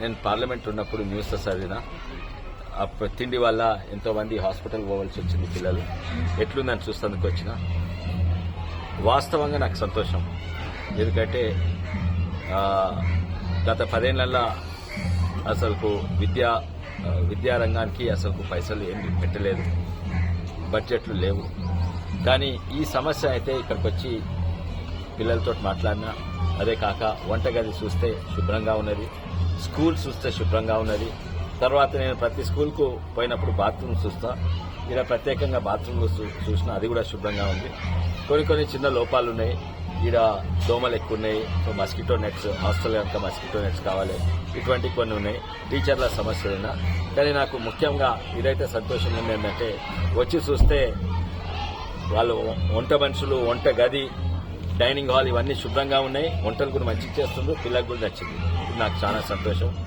నేను పార్లమెంట్ ఉన్నప్పుడు న్యూస్ చదివిన ఆ తిండి వల్ల ఎంతోమంది హాస్పిటల్ పోవాల్సి వచ్చింది పిల్లలు. ఎట్లుందని చూస్తేందుకు వచ్చిన. వాస్తవంగా నాకు సంతోషం. ఎందుకంటే గత పదేళ్ళలో అసలుకు విద్యా విద్యారంగానికి అసలుకు పైసలు ఏమి పెట్టలేదు. బడ్జెట్లు లేవు. కానీ ఈ సమస్య అయితే ఇక్కడికి వచ్చి పిల్లలతో మాట్లాడినా అదే కాక వంటగది చూస్తే శుభ్రంగా ఉన్నది స్కూల్ చూస్తే శుభ్రంగా ఉన్నది. తర్వాత నేను ప్రతి స్కూల్కు పోయినప్పుడు బాత్రూమ్ చూస్తా. ఇలా ప్రత్యేకంగా బాత్రూమ్లు చూ- చూసినా అది కూడా శుభ్రంగా ఉంది. కొన్ని కొన్ని చిన్న లోపాలు ఉన్నాయి. ఈడ దోమలు ఎక్కువ ఉన్నాయి సో మస్కిటో నెట్స్ హాస్టల్ కనుక మస్కిటో నెట్స్ కావాలి. ఇటువంటి కొన్ని ఉన్నాయి. టీచర్ల సమస్యలు ఉన్నా. కానీ నాకు ముఖ్యంగా ఇదైతే సంతోషంగా ఉంది ఏంటంటే వచ్చి చూస్తే వాళ్ళు వంట మనుషులు వంట గది డైనింగ్ హాల్ ఇవన్నీ శుభ్రంగా ఉన్నాయి. వంటలు కూడా మంచిగా చేస్తుండ్రు పిల్లలకు కూడా నచ్చింది. ఇది నాకు చాలా సంతోషం.